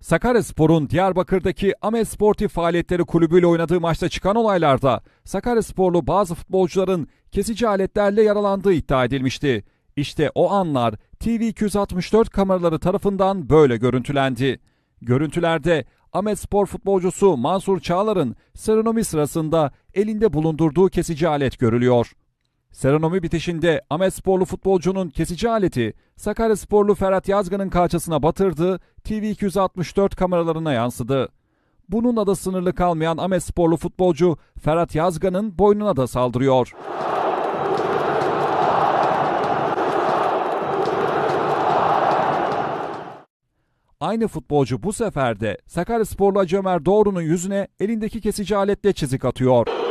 Sakaryaspor'un Diyarbakır'daki Ahmet Sportif Faaliyetleri Kulübü ile oynadığı maçta çıkan olaylarda Sakaryasporlu bazı futbolcuların kesici aletlerle yaralandığı iddia edilmişti. İşte o anlar TV264 kameraları tarafından böyle görüntülendi. Görüntülerde Ahmet Spor futbolcusu Mansur Çağlar'ın seronomi sırasında elinde bulundurduğu kesici alet görülüyor. Seronomi bitişinde Ahmet Sporlu futbolcunun kesici aleti Sakaryasporlu Ferhat Yazgan'ın kalçasına batırdığı TV264 kameralarına yansıdı. Bununla da sınırlı kalmayan Ahmet Sporlu futbolcu Ferhat Yazgan'ın boynuna da saldırıyor. Aynı futbolcu bu sefer de Sakaryasporlu Hacı Ömer Doğru'nun yüzüne elindeki kesici aletle çizik atıyor.